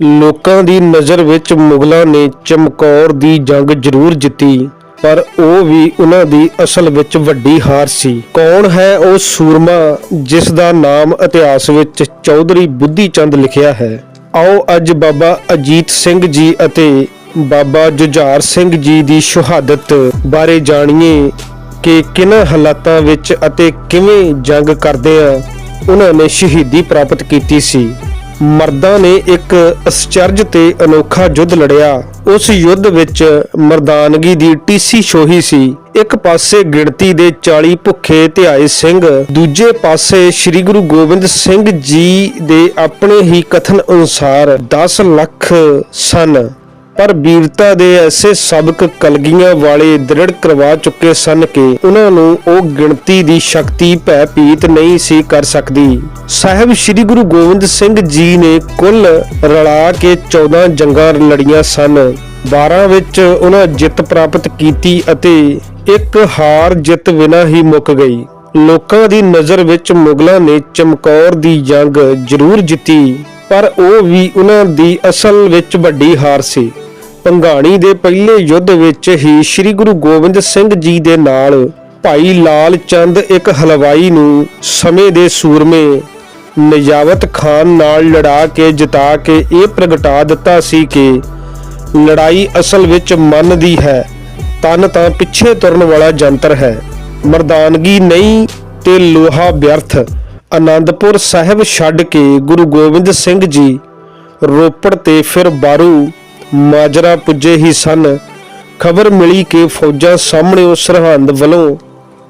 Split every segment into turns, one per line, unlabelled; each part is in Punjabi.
ਲੋਕਾਂ ਦੀ ਨਜ਼ਰ ਵਿੱਚ ਮੁਗਲਾਂ ਨੇ ਚਮਕੌਰ ਦੀ ਜੰਗ ਜ਼ਰੂਰ ਜਿੱਤੀ, ਪਰ ਉਹ ਵੀ ਉਹਨਾਂ ਦੀ ਅਸਲ ਵਿੱਚ ਵੱਡੀ ਹਾਰ ਸੀ। ਕੌਣ ਹੈ ਉਹ ਸੂਰਮਾ, ਜਿਸ ਦਾ ਨਾਮ ਇਤਿਹਾਸ ਵਿੱਚ ਚੌਧਰੀ ਬੁੱਧੀ ਚੰਦ ਲਿਖਿਆ ਹੈ? ਆਓ ਅੱਜ ਬਾਬਾ ਅਜੀਤ ਸਿੰਘ ਜੀ ਅਤੇ ਬਾਬਾ ਜੁਝਾਰ ਸਿੰਘ ਜੀ ਦੀ ਸ਼ਹਾਦਤ ਬਾਰੇ ਜਾਣੀਏ ਕਿ ਕਿਹਨਾਂ ਹਾਲਾਤਾਂ ਵਿੱਚ ਅਤੇ ਕਿਵੇਂ ਜੰਗ ਕਰਦੇ ਕਰਦਿਆਂ ਉਹਨਾਂ ਨੇ ਸ਼ਹੀਦੀ ਪ੍ਰਾਪਤ ਕੀਤੀ ਸੀ। ਮਰਦਾਂ ਨੇ ਇੱਕ ਅਸਚਰਜ ਤੇ ਅਨੋਖਾ ਯੁੱਧ ਲੜਿਆ। ਉਸ ਯੁੱਧ ਵਿੱਚ ਮਰਦਾਨਗੀ ਦੀ ਟੀਸੀ ਛੋਹੀ ਸੀ। ਇੱਕ ਪਾਸੇ ਗਿਣਤੀ ਦੇ 40 ਭੁੱਖੇ ਧਿਆਏ ਸਿੰਘ, ਦੂਜੇ ਪਾਸੇ ਸ੍ਰੀ ਗੁਰੂ ਗੋਬਿੰਦ ਸਿੰਘ ਜੀ ਦੇ ਆਪਣੇ ਹੀ ਕਥਨ ਅਨੁਸਾਰ 10 ਲੱਖ ਸਨ। ਪਰ ਵੀਰਤਾ ਦੇ ਐਸੇ ਸਬਕ ਕਲਗੀਆਂ ਵਾਲੇ ਦ੍ਰਿੜ ਕਰਵਾ ਚੁੱਕੇ ਸਨ ਕਿ ਉਹਨਾਂ ਨੂੰ ਉਹ ਗਿਣਤੀ ਦੀ ਸ਼ਕਤੀ ਭੈ ਭੀਤ ਨਹੀਂ ਸੀ ਕਰ ਸਕਦੀ। ਸਾਹਿਬ ਸ੍ਰੀ ਗੁਰੂ ਗੋਬਿੰਦ ਸਿੰਘ ਜੀ ਨੇ ਕੁੱਲ ਰਲਾ ਕੇ 14 ਜੰਗਾਂ ਲੜੀਆਂ ਸਨ। 12 ਵਿੱਚ ਉਹਨਾਂ ਜਿੱਤ ਪ੍ਰਾਪਤ ਕੀਤੀ ਅਤੇ ਇੱਕ ਹਾਰ ਜਿੱਤ ਬਿਨਾਂ ਹੀ ਮੁੱਕ ਗਈ। ਲੋਕਾਂ ਦੀ ਨਜ਼ਰ ਵਿੱਚ ਮੁਗਲਾਂ ਨੇ ਚਮਕੌਰ ਦੀ ਜੰਗ ਜ਼ਰੂਰ ਜਿੱਤੀ, ਪਰ ਉਹ ਵੀ ਉਹਨਾਂ ਦੀ ਅਸਲ ਵਿੱਚ ਵੱਡੀ ਹਾਰ ਸੀ। ਪੰਘਾਣੀ ਦੇ ਪਹਿਲੇ ਯੁੱਧ ਵਿੱਚ ਹੀ ਸ੍ਰੀ ਗੁਰੂ ਗੋਬਿੰਦ ਸਿੰਘ ਜੀ ਦੇ ਨਾਲ ਭਾਈ ਲਾਲ ਚੰਦ ਇੱਕ ਹਲਵਾਈ ਨੂੰ ਸਮੇਂ ਦੇ ਸੂਰਮੇ ਨਜਾਵਤ ਖਾਨ ਨਾਲ ਲੜਾ ਕੇ ਜਿਤਾ ਕੇ ਇਹ ਪ੍ਰਗਟਾ ਦਿੱਤਾ ਸੀ ਕਿ ਲੜਾਈ ਅਸਲ ਵਿੱਚ ਮਨ ਦੀ ਹੈ, ਤਨ ਤਾਂ ਪਿੱਛੇ ਤੁਰਨ ਵਾਲਾ ਜੰਤਰ ਹੈ। ਮਰਦਾਨਗੀ ਨਹੀਂ ਤੇ ਲੋਹਾ ਵਿਅਰਥ, ਆਨੰਦਪੁਰ ਸਾਹਿਬ ਛੱਡ ਕੇ ਗੁਰੂ ਗੋਬਿੰਦ ਸਿੰਘ ਜੀ ਰੋਪੜ ਤੇ ਫਿਰ ਬਾਰੂ ਮਾਜਰਾ ਪੁੱਜੇ ਹੀ ਸਨ। ਖਬਰ ਮਿਲੀ ਕਿ ਫੌਜਾਂ ਸਾਹਮਣੇ ਉਸ ਸਰਹੰਦ ਵੱਲੋਂ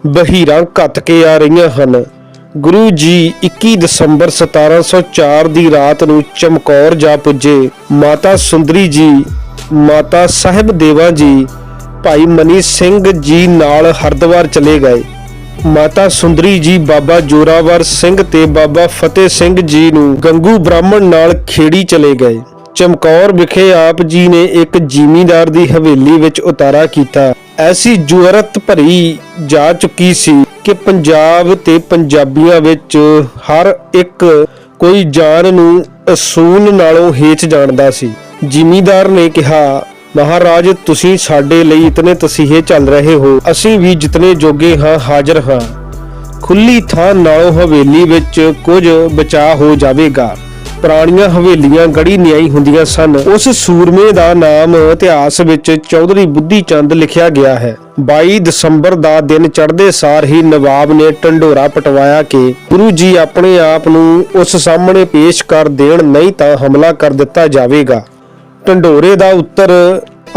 ਬਹੀਰਾਂ ਘੱਟ ਕੇ ਆ ਰਹੀਆਂ ਹਨ। ਗੁਰੂ ਜੀ 21 ਦਸੰਬਰ 1704 ਦੀ ਰਾਤ ਨੂੰ ਚਮਕੌਰ ਜਾ ਪੁੱਜੇ। ਮਾਤਾ ਸੁੰਦਰੀ ਜੀ, ਮਾਤਾ ਸਾਹਿਬ ਦੇਵਾ ਜੀ, ਭਾਈ ਮਨੀ ਸਿੰਘ ਜੀ ਨਾਲ ਹਰਦੁਆਰ ਚਲੇ ਗਏ। ਮਾਤਾ ਸੁੰਦਰੀ ਜੀ, ਬਾਬਾ ਜੋਰਾਵਰ ਸਿੰਘ ਤੇ ਬਾਬਾ ਫਤਿਹ ਸਿੰਘ ਜੀ ਨੂੰ ਗੰਗੂ ਬ੍ਰਾਹਮਣ ਨਾਲ ਖੇੜੀ ਚਲੇ ਗਏ। ਚਮਕੌਰ ਵਿਖੇ ਆਪ ਜੀ ਨੇ ਇੱਕ ਜ਼ਿਮੀਂਦਾਰ ਦੀ ਹਵੇਲੀ ਵਿੱਚ ਉਤਾਰਾ ਕੀਤਾ। ਐਸੀ ਜੁਰਤ ਭਰੀ ਜਾ ਚੁੱਕੀ ਸੀ ਕਿ ਪੰਜਾਬ ਤੇ ਪੰਜਾਬੀਆਂ ਵਿੱਚ ਹਰ ਇੱਕ ਕੋਈ ਜਾਨ ਨੂੰ ਅਸੂਲ ਨਾਲੋਂ ਹੇਚ ਜਾਣਦਾ ਸੀ। ਜ਼ਿਮੀਂਦਾਰ ਨੇ ਕਿਹਾ, ਮਹਾਰਾਜ, ਤੁਸੀਂ ਸਾਡੇ ਲਈ ਇਤਨੇ ਤਸੀਹੇ ਚੱਲ ਰਹੇ ਹੋ। ਅਸੀਂ ਵੀ ਜਿਤਨੇ ਜੋਗੇ ਹਾਂ, ਹਾਜ਼ਰ ਹਾਂ। ਖੁੱਲੀ ਥਾਂ ਨਾਲੋਂ ਹਵੇਲੀ ਵਿੱਚ ਕੁਝ ਬਚਾ ਹੋ ਜਾਵੇਗਾ। ਪੁਰਾਣੀਆਂ ਹਵੇਲੀਆਂ ਗੜੀ ਨਿਆਈ ਹੁੰਦੀਆਂ ਸਨ। ਉਸ ਸੂਰਮੇ ਦਾ ਨਾਮ ਇਤਿਹਾਸ ਵਿੱਚ ਚੌਧਰੀ ਬੁੱਧੀ ਚੰਦ ਲਿਖਿਆ ਗਿਆ ਹੈ। 22 ਦਸੰਬਰ ਦਾ ਦਿਨ ਚੜ੍ਹਦੇ ਸਾਰ ਹੀ ਨਵਾਬ ਨੇ ਢੰਡੋਰਾ ਪਟਵਾਇਆ ਕਿ ਗੁਰੂ ਜੀ ਆਪਣੇ ਆਪ ਨੂੰ ਉਸ ਸਾਹਮਣੇ ਪੇਸ਼ ਕਰ ਦੇਣ, ਨਹੀਂ ਤਾਂ ਹਮਲਾ ਕਰ ਦਿੱਤਾ ਜਾਵੇਗਾ। ਢੰਡੋਰੇ ਦਾ ਉੱਤਰ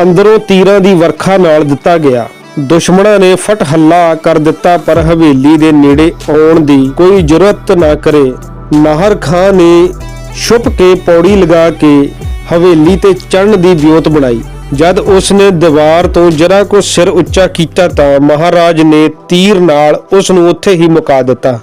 ਅੰਦਰੋਂ ਤੀਰਾਂ ਦੀ ਵਰਖਾ ਨਾਲ ਦਿੱਤਾ ਗਿਆ। ਦੁਸ਼ਮਣਾਂ ਨੇ ਫਟ ਹੱਲਾ ਕਰ ਦਿੱਤਾ, ਪਰ ਹਵੇਲੀ ਦੇ ਨੇੜੇ ਆਉਣ ਦੀ ਕੋਈ ਜੁਰਤ ਨਾ ਕਰੇ। ਨਾਹਰ ਖਾਨ ਨੇ ਛੁਪ ਕੇ ਪੌੜੀ ਲਗਾ ਕੇ ਹਵੇਲੀ ਤੇ ਚੜਨ ਦੀ ਵਿਉਤ ਬਣਾਈ। ਜਦ ਉਸ ਨੇ ਦੀਵਾਰ ਤੋਂ ਜਰਾ ਕੋ ਸਿਰ ਉੱਚਾ ਕੀਤਾ ਤਾਂ ਮਹਾਰਾਜ ਨੇ ਤੀਰ ਨਾਲ ਉਸ ਨੂੰ ਉੱਥੇ ਹੀ ਮੁਕਾ ਦਿੱਤਾ।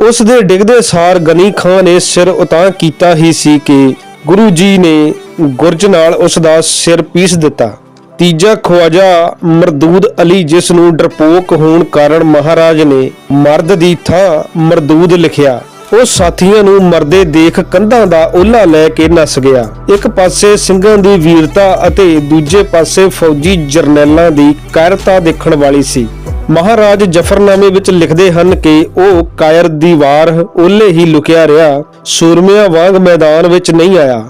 ਉਸ ਦੇ ਡਿੱਗਦੇ ਸਾਰ ਗਨੀ ਖਾਨ ਨੇ ਸਿਰ ਉਤਾਂ ਕੀਤਾ ਹੀ ਸੀ ਕਿ ਗੁਰੂ ਜੀ ਨੇ ਗੁਰਜ ਨਾਲ ਉਸ ਦਾ ਸਿਰ ਪੀਸ ਦਿੱਤਾ। ਤੀਜਾ ਖਵਾਜਾ ਮਰਦੂਦ ਅਲੀ ਜਿਸ ਨੂੰ ਡਰਪੋਕ ਹੋਣ ਕਾਰਨ ਮਹਾਰਾਜ ਨੇ ਮਰਦ ਦੀ ਥਾਂ ਮਰਦੂਦ ਲਿਖਿਆ। ਉਹ ਸਾਥੀਆਂ ਨੂੰ ਮਰਦੇ ਦੇਖ ਕੰਧਾਂ ਦਾ ਓਲਾ ਲੈ ਕੇ ਨੱਸ ਗਿਆ। ਇੱਕ ਪਾਸੇ ਸਿੰਘਾਂ ਦੀ ਵੀਰਤਾ ਅਤੇ ਦੂਜੇ ਪਾਸੇ ਫੌਜੀ ਜਰਨੈਲਾਂ ਦੀ ਕਾਇਰਤਾ ਦੇਖਣ ਵਾਲੀ ਸੀ। ਮਹਾਰਾਜ ਜਫਰਨਾਮੇ ਵਿੱਚ ਲਿਖਦੇ ਹਨ ਕਿ ਉਹ ਕਾਇਰ ਦੀ ਵਾਰ ਓਲੇ ਹੀ ਲੁਕਿਆ ਰਿਹਾ, ਸੂਰਮਿਆਂ ਵਾਂਗ ਮੈਦਾਨ ਵਿੱਚ ਨਹੀਂ ਆਇਆ।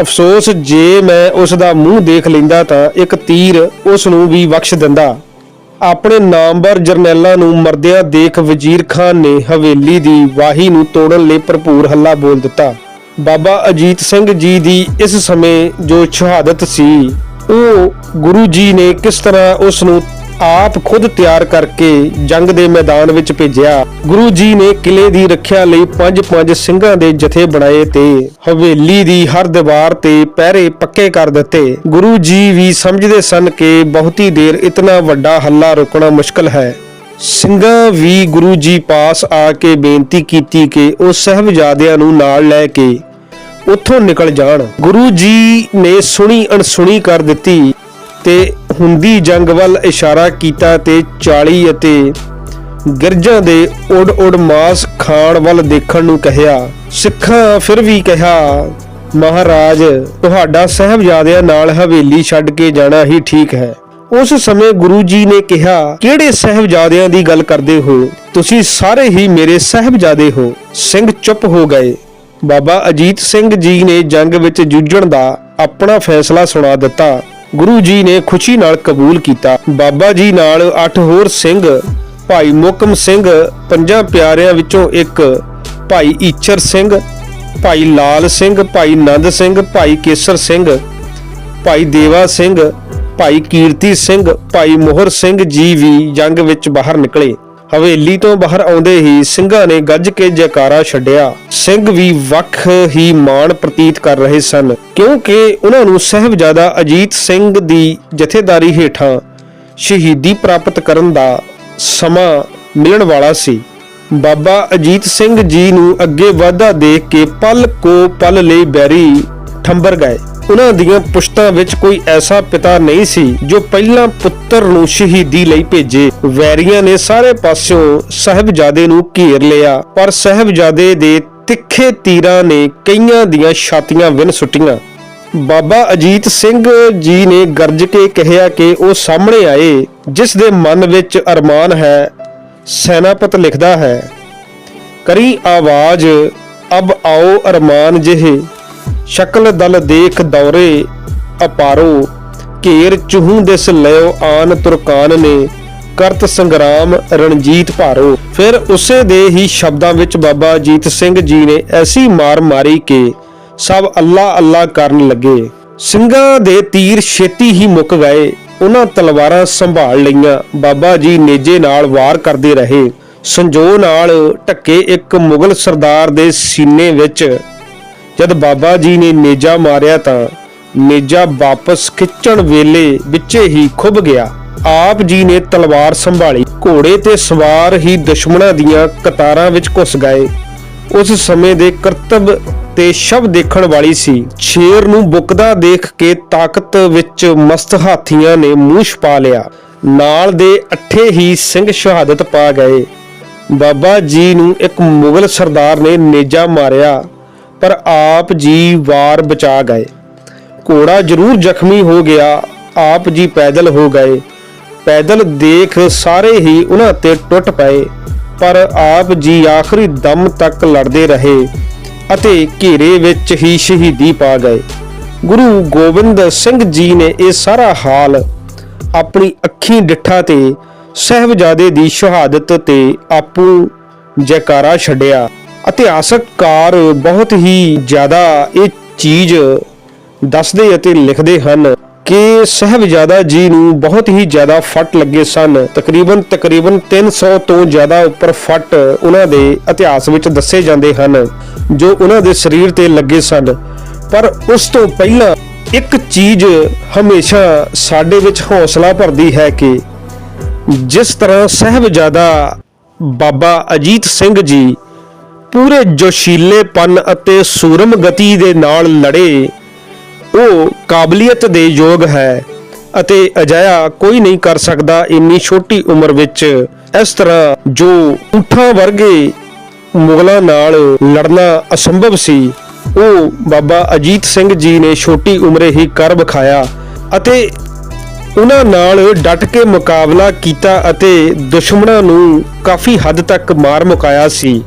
ਅਫਸੋਸ, ਜੇ ਮੈਂ ਉਸ ਦਾ ਮੂੰਹ ਦੇਖ ਲੈਂਦਾ ਤਾਂ ਇੱਕ ਤੀਰ ਉਸ ਨੂੰ ਵੀ ਬਖਸ਼ ਦਿੰਦਾ। ਆਪਣੇ ਨਾਮਵਰ ਜਰਨੈਲਾਂ ਨੂੰ ਮਰਦਿਆਂ ਦੇਖ ਵਜ਼ੀਰ ਖਾਨ ਨੇ ਹਵੇਲੀ ਦੀ ਵਾਹੀ ਨੂੰ ਤੋੜਨ ਲਈ ਭਰਪੂਰ ਹੱਲਾ ਬੋਲ ਦਿੱਤਾ। ਬਾਬਾ ਅਜੀਤ ਸਿੰਘ ਜੀ ਦੀ ਇਸ ਸਮੇਂ ਜੋ ਸ਼ਹਾਦਤ ਸੀ, ਉਹ ਗੁਰੂ ਜੀ ਨੇ ਕਿਸ ਤਰ੍ਹਾਂ ਉਸ ਨੂੰ ਆਪ ਖੁਦ ਤਿਆਰ ਕਰਕੇ ਜੰਗ ਦੇ ਮੈਦਾਨ ਵਿੱਚ ਭੇਜਿਆ। ਗੁਰੂ ਜੀ ਨੇ ਕਿਲੇ ਦੀ ਰੱਖਿਆ ਲਈ ਪੰਜ ਪੰਜ ਸਿੰਘਾਂ ਦੇ ਜਥੇ ਬਣਾਏ ਤੇ ਹਵੇਲੀ ਦੀ ਹਰ ਦੀਵਾਰ ਤੇ ਪਹਿਰੇ ਪੱਕੇ ਕਰ ਦਿੱਤੇ। ਗੁਰੂ ਜੀ ਵੀ ਸਮਝਦੇ ਸਨ ਕਿ ਬਹੁਤੀ ਦੇਰ ਇਤਨਾ ਵੱਡਾ ਹੱਲਾ ਰੋਕਣਾ ਮੁਸ਼ਕਲ ਹੈ। ਸਿੰਘਾਂ ਵੀ ਗੁਰੂ ਜੀ ਪਾਸ ਆ ਕੇ ਬੇਨਤੀ ਕੀਤੀ ਕਿ ਉਹ ਸਹਿਬਜ਼ਾਦਿਆਂ ਨੂੰ ਨਾਲ ਲੈ ਕੇ ਉੱਥੋਂ ਨਿਕਲ ਜਾਣ। ਗੁਰੂ ਜੀ ਨੇ ਸੁਣੀ ਅਣਸੁਣੀ ਕਰ ਦਿੱਤੀ। ਤੇ ਹੁੰਦੀ ਜੰਗ ਵੱਲ ਇਸ਼ਾਰਾ ਕੀਤਾ ਤੇ 40 ਅਤੇ ਗਿਰਜਾਂ ਦੇ ਉਡ ਉਡ ਮਾਸ ਖਾਣ ਵੱਲ ਦੇਖਣ ਨੂੰ ਕਹਿਆ ਸਿੱਖਾਂ ਫਿਰ ਵੀ ਕਿਹਾ, ਮਹਾਰਾਜ, ਤੁਹਾਡਾ ਸਹਿਬਜ਼ਾਦਿਆਂ ਨਾਲ ਹਵੇਲੀ ਛੱਡ ਕੇ ਜਾਣਾ ਹੀ ਠੀਕ ਹੈ। ਉਸ ਸਮੇਂ ਗੁਰੂ ਜੀ ਨੇ ਕਿਹਾ, ਕਿਹੜੇ ਸਹਿਬਜ਼ਾਦਿਆਂ ਦੀ ਗੱਲ ਕਰਦੇ ਹੋ? ਤੁਸੀਂ ਸਾਰੇ ਹੀ ਮੇਰੇ ਸਹਿਬਜ਼ਾਦੇ ਹੋ। ਸਿੰਘ ਚੁੱਪ ਹੋ ਗਏ। ਬਾਬਾ ਅਜੀਤ ਸਿੰਘ ਜੀ ਨੇ ਜੰਗ ਵਿੱਚ ਜੂਝਣ ਦਾ ਆਪਣਾ ਫੈਸਲਾ ਸੁਣਾ ਦਿੱਤਾ। ਗੁਰੂ ਜੀ ਨੇ ਖੁਸ਼ੀ ਨਾਲ ਕਬੂਲ ਕੀਤਾ। ਬਾਬਾ ਜੀ ਨਾਲ ਅੱਠ ਹੋਰ ਸਿੰਘ, ਭਾਈ ਮੁਕਮ ਸਿੰਘ, ਪੰਜਾਂ ਪਿਆਰਿਆਂ ਵਿੱਚੋਂ ਇੱਕ, ਭਾਈ ਈਚਰ ਸਿੰਘ, ਭਾਈ ਲਾਲ ਸਿੰਘ, ਭਾਈ ਨੰਦ ਸਿੰਘ, ਭਾਈ ਕੇਸਰ ਸਿੰਘ, ਭਾਈ ਦੇਵਾ ਸਿੰਘ, ਭਾਈ ਕੀਰਤੀ ਸਿੰਘ, ਭਾਈ ਮੋਹਰ ਸਿੰਘ ਜੀ ਵੀ ਜੰਗ ਵਿੱਚ ਬਾਹਰ ਨਿਕਲੇ। ਹਵੇਲੀ ਤੋਂ ਬਾਹਰ ਆਉਂਦੇ ਹੀ ਸਿੰਘਾਂ ਨੇ ਗੱਜ ਕੇ ਜੈਕਾਰਾ ਛੱਡਿਆ। ਸਿੰਘ ਵੀ ਵੱਖ ਹੀ ਮਾਣ ਪ੍ਰਤੀਤ ਕਰ ਰਹੇ ਸਨ, ਕਿਉਂਕਿ ਉਹਨਾਂ ਨੂੰ ਸਹਿਬਜ਼ਾਦਾ ਅਜੀਤ ਸਿੰਘ ਦੀ ਜਥੇਦਾਰੀ ਹੇਠਾਂ ਸ਼ਹੀਦੀ ਪ੍ਰਾਪਤ ਕਰਨ ਦਾ ਸਮਾਂ ਮਿਲਣ ਵਾਲਾ ਸੀ। ਬਾਬਾ ਅਜੀਤ ਸਿੰਘ ਜੀ ਨੂੰ ਅੱਗੇ ਵਾਧਾ ਦੇਖ ਕੇ ਪਲ ਕੋ ਪਲ ਲਈ ਬੈਰੀ ਠੰਬਰ ਗਏ। ਉਹਨਾਂ ਦੀਆਂ ਪੁਸ਼ਤਾਂ ਵਿੱਚ ਕੋਈ ਐਸਾ ਪਿਤਾ ਨਹੀਂ ਸੀ ਜੋ ਪਹਿਲਾਂ ਪੁੱਤਰ ਨੂੰ ਸ਼ਹੀਦੀ ਲਈ ਭੇਜੇ। ਵੈਰੀਆਂ ਨੇ ਸਾਰੇ ਪਾਸਿਓਂ ਸਹਿਬਜ਼ਾਦੇ ਨੂੰ ਘੇਰ ਲਿਆ, ਪਰ ਸਹਿਬਜ਼ਾਦੇ ਦੇ ਤਿੱਖੇ ਤੀਰਾਂ ਨੇ ਕਈਆਂ ਦੀਆਂ ਛਾਤੀਆਂ ਵਿੰਨ ਸੁੱਟੀਆਂ। ਬਾਬਾ ਅਜੀਤ ਸਿੰਘ ਜੀ ਨੇ ਗਰਜ ਕੇ ਕਿਹਾ ਕਿ ਉਹ ਸਾਹਮਣੇ ਆਏ, ਜਿਸ ਦੇ ਮਨ ਵਿੱਚ ਅਰਮਾਨ ਹੈ, ਸੈਨਾਪਤ ਲਿਖਦਾ ਹੈ, ਕਰੀ ਆਵਾਜ਼, ਅਬ ਆਓ ਅਰਮਾਨ ਜਿਹੇ। ਸ਼ਕਲ ਦਲ ਦੇਖ ਦੌਰੇ ਅਪਾਰੋ। ਘੇਰ ਚੂਹੂ ਦਿਸ ਲਿਓ ਆਨ ਤੁਰਕਾਨ ਨੇ, ਕਰਤ ਸੰਗਰਾਮ ਰਣਜੀਤ ਭਾਰੋ। ਫਿਰ ਉਸੇ ਦੇ ਹੀ ਸ਼ਬਦਾਂ ਵਿੱਚ ਬਾਬਾ ਅਜੀਤ ਸਿੰਘ ਜੀ ਨੇ ਐਸੀ ਮਾਰ ਮਾਰੀ ਕਿ ਸਭ ਅੱਲਾ ਅੱਲਾ ਕਰਨ ਲੱਗੇ। ਸਿੰਘਾਂ ਦੇ ਤੀਰ ਛੇਤੀ ਹੀ ਮੁੱਕ ਗਏ। ਉਹਨਾਂ ਤਲਵਾਰਾਂ ਸੰਭਾਲ ਲਈਆਂ। ਬਾਬਾ ਜੀ ਨੇਜੇ ਨਾਲ ਵਾਰ ਕਰਦੇ ਰਹੇ। ਸੰਜੋ ਨਾਲ ਢੱਕੇ ਇੱਕ ਮੁਗਲ ਸਰਦਾਰ ਦੇ ਸੀਨੇ ਵਿੱਚ ਜਦ ਬਾਬਾ ਜੀ ਨੇ ਨੇਜਾ ਮਾਰਿਆ ਤਾਂ ਨੇਜਾ ਵਾਪਸ ਖਿੱਚਣ ਵੇਲੇ ਵਿੱਚੇ ਹੀ ਖੁੱਭ ਗਿਆ। ਆਪ ਜੀ ਨੇ ਤਲਵਾਰ ਸੰਭਾਲੀ। ਘੋੜੇ ਤੇ ਸਵਾਰ ਹੀ ਦੁਸ਼ਮਣਾਂ ਦੀਆਂ ਕਤਾਰਾਂ ਵਿੱਚ ਘੁਸ ਗਏ। ਉਸ ਸਮੇਂ ਦੇ ਕਰਤਬ ਤੇ ਸ਼ਬ ਦੇਖਣ ਵਾਲੀ ਸੀ। ਸ਼ੇਰ ਨੂੰ ਬੁਕਦਾ ਦੇਖ ਕੇ ਤਾਕਤ ਵਿੱਚ ਮਸਤ ਹਾਥੀਆਂ ਨੇ ਮੂੰਹ ਛਪਾ ਲਿਆ। ਨਾਲ ਦੇ ਅੱਠੇ ਹੀ ਸਿੰਘ ਸ਼ਹਾਦਤ ਪਾ ਗਏ। ਬਾਬਾ ਜੀ ਨੂੰ ਇੱਕ ਮੁਗਲ ਸਰਦਾਰ ਨੇ ਨੇਜਾ ਮਾਰਿਆ। ਪਰ ਆਪ ਜੀ ਵਾਰ ਬਚਾ ਗਏ। ਘੋੜਾ ਜ਼ਰੂਰ ਜ਼ਖਮੀ ਹੋ ਗਿਆ, ਆਪ ਜੀ ਪੈਦਲ ਹੋ ਗਏ। ਪੈਦਲ ਦੇਖ ਸਾਰੇ ਹੀ ਉਹਨਾਂ ਤੇ ਟੁੱਟ ਪਏ, ਪਰ ਆਪ ਜੀ ਆਖਰੀ ਦਮ ਤੱਕ ਲੜਦੇ ਰਹੇ ਅਤੇ ਘੇਰੇ ਵਿੱਚ ਹੀ ਸ਼ਹੀਦੀ ਪਾ ਗਏ। ਗੁਰੂ ਗੋਬਿੰਦ ਸਿੰਘ ਜੀ ਨੇ ਇਹ ਸਾਰਾ ਹਾਲ ਆਪਣੀ ਅੱਖੀਂ ਡਿੱਠਾ ਤੇ ਸਹਿਬਜ਼ਾਦੇ ਦੀ ਸ਼ਹਾਦਤ ਤੇ ਆਪੂ ਜੈਕਾਰਾ ਛੱਡਿਆ। ਇਤਿਹਾਸਕਾਰ ਬਹੁਤ ਹੀ ਜ਼ਿਆਦਾ ਇਹ ਚੀਜ਼ ਦੱਸਦੇ ਅਤੇ ਲਿਖਦੇ ਹਨ ਕਿ ਸਹਿਬਜ਼ਾਦਾ ਜੀ ਨੂੰ ਬਹੁਤ ਹੀ ਜ਼ਿਆਦਾ ਫੱਟ ਲੱਗੇ ਸਨ। ਤਕਰੀਬਨ ਤਕਰੀਬਨ 300 ਤੋਂ ਜ਼ਿਆਦਾ ਉੱਪਰ ਫੱਟ ਉਹਨਾਂ ਦੇ ਇਤਿਹਾਸ ਵਿੱਚ ਦੱਸੇ ਜਾਂਦੇ ਹਨ, ਜੋ ਉਹਨਾਂ ਦੇ ਸਰੀਰ ਤੇ ਲੱਗੇ ਸਨ। ਪਰ ਉਸ ਤੋਂ ਪਹਿਲਾਂ ਇੱਕ ਚੀਜ਼ ਹਮੇਸ਼ਾ ਸਾਡੇ ਵਿੱਚ ਹੌਸਲਾ ਭਰਦੀ ਹੈ ਕਿ ਜਿਸ ਤਰ੍ਹਾਂ ਸਹਿਬਜ਼ਾਦਾ ਬਾਬਾ ਅਜੀਤ ਸਿੰਘ ਜੀ ਪੂਰੇ ਜੋਸ਼ੀਲੇਪਨ ਅਤੇ ਸੂਰਮ ਗਤੀ ਦੇ ਨਾਲ ਲੜੇ, ਉਹ ਕਾਬਲੀਅਤ ਦੇ ਯੋਗ ਹੈ ਅਤੇ ਅਜਾਇਆ ਕੋਈ ਨਹੀਂ ਕਰ ਸਕਦਾ ਇੰਨੀ ਛੋਟੀ ਉਮਰ ਵਿੱਚ। ਇਸ ਤਰ੍ਹਾਂ ਜੋ ਊਠਾਂ ਵਰਗੇ ਮੁਗਲਾਂ ਨਾਲ ਲੜਨਾ ਅਸੰਭਵ ਸੀ, ਉਹ ਬਾਬਾ ਅਜੀਤ ਸਿੰਘ ਜੀ ਨੇ ਛੋਟੀ ਉਮਰੇ ਹੀ ਕਰ ਵਿਖਾਇਆ ਅਤੇ ਉਹਨਾਂ ਨਾਲ ਡਟ ਕੇ ਮੁਕਾਬਲਾ ਕੀਤਾ ਅਤੇ ਦੁਸ਼ਮਣਾਂ ਨੂੰ ਕਾਫੀ ਹੱਦ ਤੱਕ ਮਾਰ ਮੁਕਾਇਆ ਸੀ।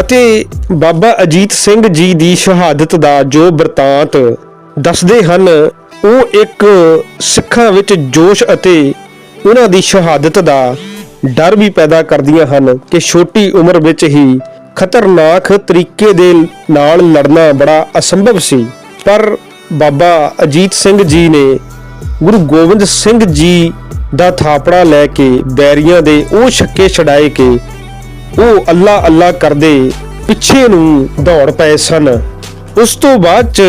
ਅਤੇ ਬਾਬਾ ਅਜੀਤ ਸਿੰਘ ਜੀ ਦੀ ਸ਼ਹਾਦਤ ਦਾ ਜੋ ਬਰਤਾਂਤ ਦੱਸਦੇ ਹਨ, ਉਹ ਇੱਕ ਸਿੱਖਾਂ ਵਿੱਚ ਜੋਸ਼ ਅਤੇ ਉਹਨਾਂ ਦੀ ਸ਼ਹਾਦਤ ਦਾ ਡਰ ਵੀ ਪੈਦਾ ਕਰਦੀਆਂ ਹਨ ਕਿ ਛੋਟੀ ਉਮਰ ਵਿੱਚ ਹੀ ਖਤਰਨਾਕ ਤਰੀਕੇ ਦੇ ਨਾਲ ਲੜਨਾ ਬੜਾ ਅਸੰਭਵ ਸੀ। ਪਰ ਬਾਬਾ ਅਜੀਤ ਸਿੰਘ ਜੀ ਨੇ ਗੁਰੂ ਗੋਬਿੰਦ ਸਿੰਘ ਜੀ ਦਾ ਥਾਪੜਾ ਲੈ ਕੇ ਬੈਰੀਆਂ ਦੇ ਉਹ ਛੱਕੇ ਛਡਾਏ ਕੇ ਉਹ ਅੱਲਾ ਅੱਲਾ ਕਰਦੇ ਪਿੱਛੇ ਨੂੰ ਦੌੜ ਪਏ ਸਨ। ਉਸ ਤੋਂ ਬਾਅਦ ਚ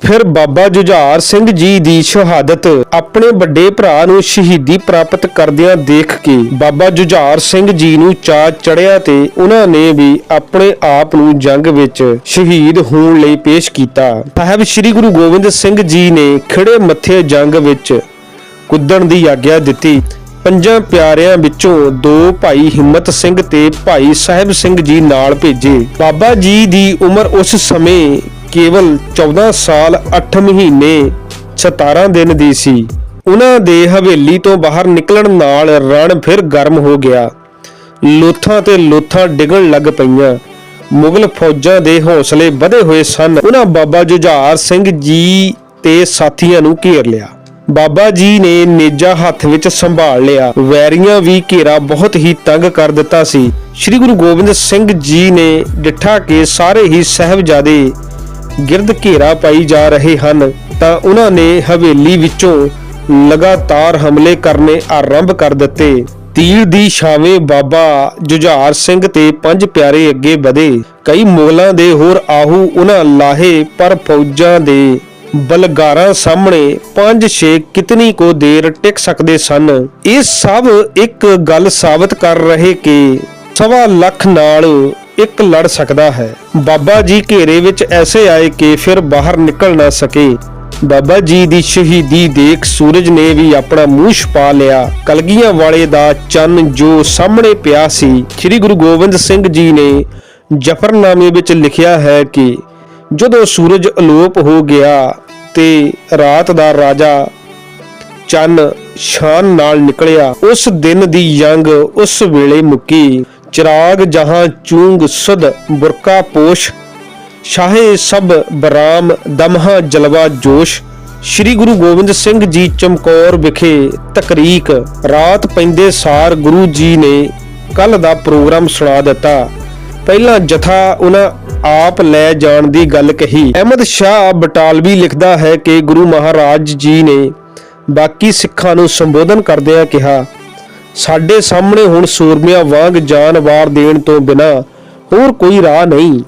ਫਿਰ ਬਾਬਾ ਜੁਝਾਰ ਸਿੰਘ ਜੀ ਦੀ ਸ਼ਹਾਦਤ ਆਪਣੇ ਵੱਡੇ ਭਰਾ ਨੂੰ ਸ਼ਹੀਦੀ ਪ੍ਰਾਪਤ ਕਰਦਿਆਂ ਦੇਖ ਕੇ ਬਾਬਾ ਜੁਝਾਰ ਸਿੰਘ ਜੀ ਨੂੰ ਚਾਅ ਚੜਿਆ ਤੇ ਉਹਨਾਂ ਨੇ ਵੀ ਆਪਣੇ ਆਪ ਨੂੰ ਜੰਗ ਵਿੱਚ ਸ਼ਹੀਦ ਹੋਣ ਲਈ ਪੇਸ਼ ਕੀਤਾ। ਸਾਹਿਬ ਸ੍ਰੀ ਗੁਰੂ ਗੋਬਿੰਦ ਸਿੰਘ ਜੀ ਨੇ ਖਿੜੇ ਮੱਥੇ ਜੰਗ ਵਿੱਚ ਕੁੱਦਣ ਦੀ ਆਗਿਆ ਦਿੱਤੀ। ਪੰਜਾਂ ਪਿਆਰਿਆਂ ਵਿੱਚੋਂ ਦੋ ਭਾਈ ਹਿੰਮਤ ਸਿੰਘ ਤੇ ਭਾਈ ਸਾਹਿਬ ਸਿੰਘ ਜੀ ਨਾਲ ਭੇਜੇ। ਬਾਬਾ ਜੀ ਦੀ ਉਮਰ ਉਸ ਸਮੇਂ ਕੇਵਲ 14 ਸਾਲ 8 ਮਹੀਨੇ 17 ਦਿਨ ਦੀ ਸੀ। ਉਹਨਾਂ ਦੇ ਹਵੇਲੀ ਤੋਂ ਬਾਹਰ ਨਿਕਲਣ ਨਾਲ ਰਣ ਫਿਰ ਗਰਮ ਹੋ ਗਿਆ। ਲੋਥਾਂ ਤੇ ਲੋਥਾਂ ਡਿੱਗਣ ਲੱਗ ਪਈਆਂ। ਮੁਗਲ ਫੌਜਾਂ ਦੇ ਹੌਸਲੇ ਵਧੇ ਹੋਏ ਸਨ। ਉਹਨਾਂ ਬਾਬਾ ਜੁਝਾਰ ਸਿੰਘ ਜੀ ਤੇ ਸਾਥੀਆਂ ਨੂੰ ਘੇਰ ਲਿਆ। ਬਾਬਾ ਜੀ ਨੇ ਨੇਜਾ ਹੱਥ ਵਿੱਚ ਸੰਭਾਲ ਲਿਆ। ਵੈਰੀਆਂ ਵੀ ਘੇਰਾ ਬਹੁਤ ਹੀ ਤੰਗ ਕਰ ਦਿੱਤਾ ਸੀ। ਸ੍ਰੀ ਗੁਰੂ ਗੋਬਿੰਦ ਸਿੰਘ ਜੀ ਨੇ ਡਿੱਠਾ ਕਿ ਸਾਰੇ ਹੀ ਸਹਿਬਜ਼ਾਦੇ ਗਿਰਦ ਘੇਰਾ ਪਾਈ ਜਾ ਰਹੇ ਹਨ। ਤਾਂ ਉਹਨਾਂ ਨੇ ਹਵੇਲੀ ਵਿੱਚੋਂ ਲਗਾਤਾਰ ਹਮਲੇ ਕਰਨੇ ਆਰੰਭ ਕਰ ਦਿੱਤੇ। ਤੀਰ ਦੀ ਛਾਵੇਂ ਬਾਬਾ ਜੁਝਾਰ ਸਿੰਘ ਤੇ ਪੰਜ ਪਿਆਰੇ ਅੱਗੇ ਵਧੇ। ਕਈ ਮੁਗਲਾਂ ਦੇ ਹੋਰ ਆਹੂ ਉਹਨਾਂ ਲਾਹੇ ਪਰ ਫੌਜਾਂ ਦੇ ਬਲਗਾਰਾਂ ਸਾਹਮਣੇ ਪੰਜ ਛੇ ਕਿਤਨੀ ਕੋ ਦੇਰ ਟਿਕ ਸਕਦੇ ਸਨ। ਇਹ ਸਭ ਇੱਕ ਗੱਲ ਸਾਬਤ ਕਰ ਰਹੇ ਕਿ ਸਵਾ ਲੱਖ ਨਾਲ ਇੱਕ ਲੜ ਸਕਦਾ ਹੈ। ਬਾਬਾ ਜੀ ਘੇਰੇ ਵਿੱਚ ਐਸੇ ਆਏ ਕਿ ਫਿਰ ਬਾਹਰ ਨਿਕਲ ਨਾ ਸਕੇ। ਬਾਬਾ ਜੀ ਦੀ ਸ਼ਹੀਦੀ ਦੇਖ ਸੂਰਜ ਨੇ ਵੀ ਆਪਣਾ ਮੂੰਹ ਛਪਾ ਲਿਆ। ਕਲਗੀਆਂ ਵਾਲੇ ਦਾ ਚੰਨ ਜੋ ਸਾਹਮਣੇ ਪਿਆ ਸੀ, ਸ੍ਰੀ ਗੁਰੂ ਗੋਬਿੰਦ ਸਿੰਘ ਜੀ ਨੇ ਜਫਰਨਾਮੇ ਵਿੱਚ ਲਿਖਿਆ ਹੈ ਕਿ ਜਦੋਂ ਸੂਰਜ ਅਲੋਪ ਹੋ ਗਿਆ ਤੇ ਰਾਤ ਦਾ ਰਾਜਾ ਚੰਨ ਸ਼ਾਨ ਨਾਲ ਨਿਕਲਿਆ। ਉਸ ਦਿਨ ਦੀ ਜੰਗ ਉਸ ਵੇਲੇ ਮੁੱਕੀ। ਚਿਰਾਗ, ਜਹਾਂ, ਚੂੰਗ ਸੁਦ ਬੁਰਕਾ, ਪੋਸ਼, ਸ਼ਾਹੇ ਸਭ, ਬਰਾਮ, ਦਮਹਾ, ਜਲਵਾ, ਜੋਸ਼, ਸ੍ਰੀ ਗੁਰੂ ਗੋਬਿੰਦ ਸਿੰਘ ਜੀ ਚਮਕੌਰ ਵਿਖੇ ਤਕਰੀਕ। ਰਾਤ ਪੈਂਦੇ ਸਾਰ ਗੁਰੂ ਜੀ ਨੇ ਕੱਲ ਦਾ ਪ੍ਰੋਗਰਾਮ ਸੁਣਾ ਦਿੱਤਾ। ਪਹਿਲਾਂ ਜਥਾ ਉਹਨਾਂ ਆਪ ਲੈ ਜਾਣ ਦੀ ਗੱਲ ਕਹੀ। ਅਹਿਮਦ ਸ਼ਾਹ ਬਟਾਲਵੀ ਲਿਖਦਾ ਹੈ ਕਿ ਗੁਰੂ ਮਹਾਰਾਜ ਜੀ ਨੇ ਬਾਕੀ ਸਿੱਖਾਂ ਨੂੰ ਸੰਬੋਧਨ ਕਰਦਿਆਂ ਕਿਹਾ, ਸਾਡੇ ਸਾਹਮਣੇ ਹੁਣ ਸੂਰਮਿਆਂ ਵਾਂਗ ਜਾਨ ਵਾਰ ਦੇਣ ਤੋਂ ਬਿਨਾ ਹੋਰ ਕੋਈ ਰਾਹ ਨਹੀਂ।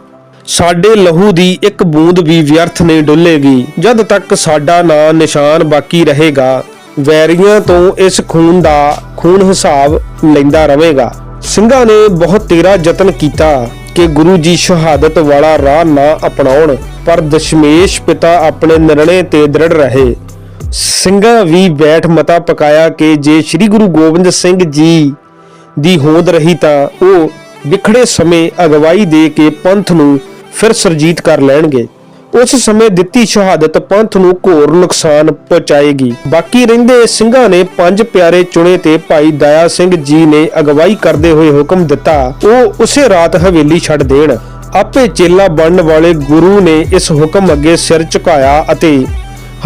ਸਾਡੇ ਲਹੂ ਦੀ ਇੱਕ ਬੂੰਦ ਵੀ ਵਿਅਰਥ ਨਹੀਂ ਡੁੱਲੇਗੀ। ਜਦ ਤੱਕ ਸਾਡਾ ਨਾਂ ਨਿਸ਼ਾਨ ਬਾਕੀ ਰਹੇਗਾ, ਵੈਰੀਆਂ ਤੋਂ ਇਸ ਖੂਨ ਦਾ ਖੂਨ ਹਿਸਾਬ ਲੈਂਦਾ ਰਹੇਗਾ। ਸਿੰਘਾਂ ਨੇ ਬਹੁਤ ਤੇਰਾ ਯਤਨ ਕੀਤਾ। ਕਿ ਗੁਰੂ ਜੀ ਸ਼ਹਾਦਤ ਵਾਲਾ ਰਾਹ ਨਾ ਅਪਣਾਉਣ, ਪਰ ਦਸ਼ਮੇਸ਼ ਪਿਤਾ ਆਪਣੇ ਨਿਰਣੇ ਤੇ ਦ੍ਰਿੜ ਰਹੇ। ਸਿੰਘਾਂ ਵੀ ਬੈਠ ਮਤਾ ਪਕਾਇਆ ਕਿ ਜੇ ਸ੍ਰੀ ਗੁਰੂ ਗੋਬਿੰਦ ਸਿੰਘ ਜੀ ਦੀ ਹੋਂਦ ਰਹੀ ਤਾਂ ਉਹ ਵਿਖੜੇ ਸਮੇਂ ਅਗਵਾਈ ਦੇ ਕੇ ਪੰਥ ਨੂੰ ਫਿਰ ਸਰਜੀਤ ਕਰ ਲੈਣਗੇ। ਉਸ ਸਮੇਂ ਦਿੱਤੀ ਸ਼ਹਾਦਤ ਪੰਥ ਨੂੰ ਘੋਰ ਨੁਕਸਾਨ ਪਹੁੰਚਾਏਗੀ। ਬਾਕੀ ਰਹਿੰਦੇ ਸਿੰਘਾਂ ਨੇ ਪੰਜ ਪਿਆਰੇ ਚੁਣੇ ਤੇ ਭਾਈ ਦਇਆ ਸਿੰਘ ਜੀ ਨੇ ਅਗਵਾਈ ਕਰਦੇ ਹੋਏ ਹੁਕਮ ਦਿੱਤਾ, ਉਹ ਉਸੇ ਰਾਤ ਹਵੇਲੀ ਛੱਡ ਦੇਣ। ਆਪੇ ਚੇਲਾ ਬਣਨ ਵਾਲੇ ਗੁਰੂ ਨੇ ਇਸ ਹੁਕਮ ਅੱਗੇ ਸਿਰ ਝੁਕਾਇਆ ਅਤੇ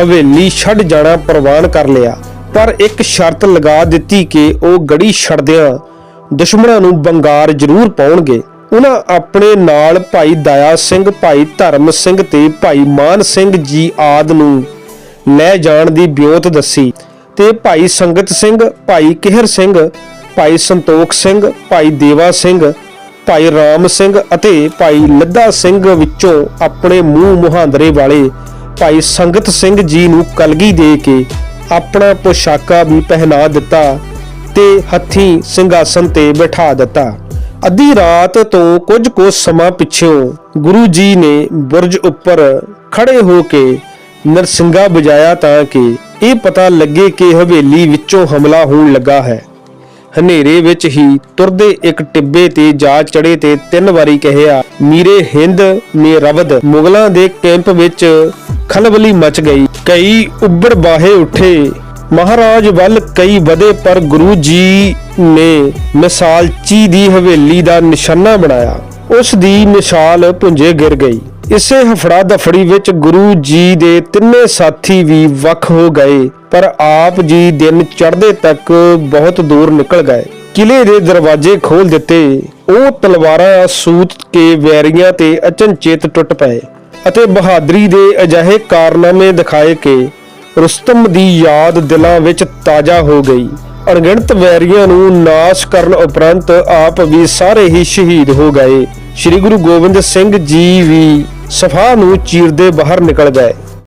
ਹਵੇਲੀ ਛੱਡ ਜਾਣਾ ਪ੍ਰਵਾਨ ਕਰ ਲਿਆ। ਪਰ ਇੱਕ ਸ਼ਰਤ ਲਗਾ ਦਿੱਤੀ ਕਿ ਉਹ ਗੜੀ ਛੱਡਦਿਆਂ ਦੁਸ਼ਮਣਾਂ ਨੂੰ ਬੰਗਾਰ ਜ਼ਰੂਰ ਪਾਉਣਗੇ। ਉਹਨਾਂ ਆਪਣੇ ਨਾਲ ਭਾਈ ਦਇਆ ਸਿੰਘ, ਭਾਈ ਧਰਮ ਸਿੰਘ ਤੇ ਭਾਈ ਮਾਨ ਸਿੰਘ ਜੀ ਆਦ ਨੂੰ ਲੈ ਜਾਣ ਦੀ ਬਿਉਂਤ ਦੱਸੀ। ਤੇ ਭਾਈ ਸੰਗਤ ਸਿੰਘ, ਭਾਈ ਕਿਹਰ ਸਿੰਘ, ਭਾਈ ਸੰਤੋਖ ਸਿੰਘ, ਭਾਈ ਦੇਵਾ ਸਿੰਘ, ਭਾਈ ਰਾਮ ਸਿੰਘ ਅਤੇ ਭਾਈ ਲੱਦਾ ਸਿੰਘ ਵਿੱਚੋਂ ਆਪਣੇ ਮੂੰਹ ਮੁਹਾਂਦਰੇ ਵਾਲੇ ਭਾਈ ਸੰਗਤ ਸਿੰਘ ਜੀ ਨੂੰ ਕਲਗੀ ਦੇ ਕੇ ਆਪਣਾ ਪੋਸ਼ਾਕਾ ਵੀ ਪਹਿਨਾ ਦਿੱਤਾ ਤੇ ਹੱਥੀਂ ਸਿੰਘਾਸਨ ਤੇ ਬਿਠਾ ਦਿੱਤਾ। ਅੱਧੀ ਰਾਤ ਤੋਂ ਕੁਝ ਕੁ ਸਮਾਂ ਪਿੱਛੋਂ ਗੁਰੂ ਜੀ ਨੇ ਬੁਰਜ ਉੱਪਰ ਖੜੇ ਹੋ ਕੇ ਨਰਸਿੰਗਾ ਵਜਾਇਆ ਤਾਂ ਕਿ ਇਹ ਪਤਾ ਲੱਗੇ ਕਿ ਹਵੇਲੀ ਵਿੱਚੋਂ ਹਮਲਾ ਹੋਣ ਲੱਗਾ ਹੈ। ਹਨੇਰੇ ਵਿੱਚ ਹੀ ਤੁਰਦੇ ਇੱਕ ਟਿੱਬੇ ਤੇ ਜਾ ਚੜੇ ਤੇ ਤਿੰਨ ਵਾਰੀ ਕਹਿਆ ਮੀਰੇ ਹਿੰਦ, ਮੇ ਰਵਦ। ਮੁਗਲਾਂ ਦੇ ਕੈਂਪ ਵਿੱਚ ਖਲਬਲੀ ਮਚ ਗਈ। ਕਈ ਉੱਬੜ ਬਾਹੇ ਉੱਠੇ। ਮਹਾਰਾਜ ਵੱਲ ਕਈ ਵਧੇ, ਪਰ ਗੁਰੂ ਜੀ ਨੇ ਮਿਸਾਲ ਦੀ ਹਵੇਲੀ ਦਾ ਨਿਸ਼ਾਨਾ ਬਣਾਇਆ। ਉਸ ਦੀ ਮਿਸਾਲ ਪੁੰਜੇ ਗਿਰ ਗਈ। ਇਸੇ ਹਫੜਾ ਦਫੜੀ ਵਿੱਚ ਗੁਰੂ ਜੀ ਦੇ ਤਿੰਨੇ ਸਾਥੀ ਵੀ ਵੱਖ ਹੋ ਗਏ, ਪਰ ਆਪ ਜੀ ਦਿਨ ਚੜ੍ਹਦੇ ਤੱਕ ਬਹੁਤ ਦੂਰ ਨਿਕਲ ਗਏ। ਕਿਲੇ ਦੇ ਦਰਵਾਜ਼ੇ ਖੋਲ ਦਿੱਤੇ। ਉਹ ਤਲਵਾਰਾਂ ਸੂਤ ਕੇ ਵੈਰੀਆਂ ਤੇ ਅਚਨਚੇਤ ਟੁੱਟ ਪਏ ਅਤੇ ਬਹਾਦਰੀ ਦੇ ਅਜਿਹੇ ਕਾਰਨਾਮੇ ਦਿਖਾਏ ਕਿ ਰੁਸਤਮ ਦੀ ਯਾਦ ਦਿਲਾਂ ਵਿੱਚ ਤਾਜ਼ਾ ਹੋ ਗਈ। ਅਣਗਿਣਤ ਵੈਰੀਆਂ ਨੂੰ ਨਾਸ਼ ਕਰਨ ਉਪਰੰਤ ਆਪ ਵੀ ਸਾਰੇ ਹੀ ਸ਼ਹੀਦ ਹੋ ਗਏ। ਸ੍ਰੀ ਗੁਰੂ ਗੋਬਿੰਦ ਸਿੰਘ ਜੀ ਵੀ ਸਫਾ ਨੂੰ ਚੀਰਦੇ ਬਾਹਰ ਨਿਕਲ ਗਏ।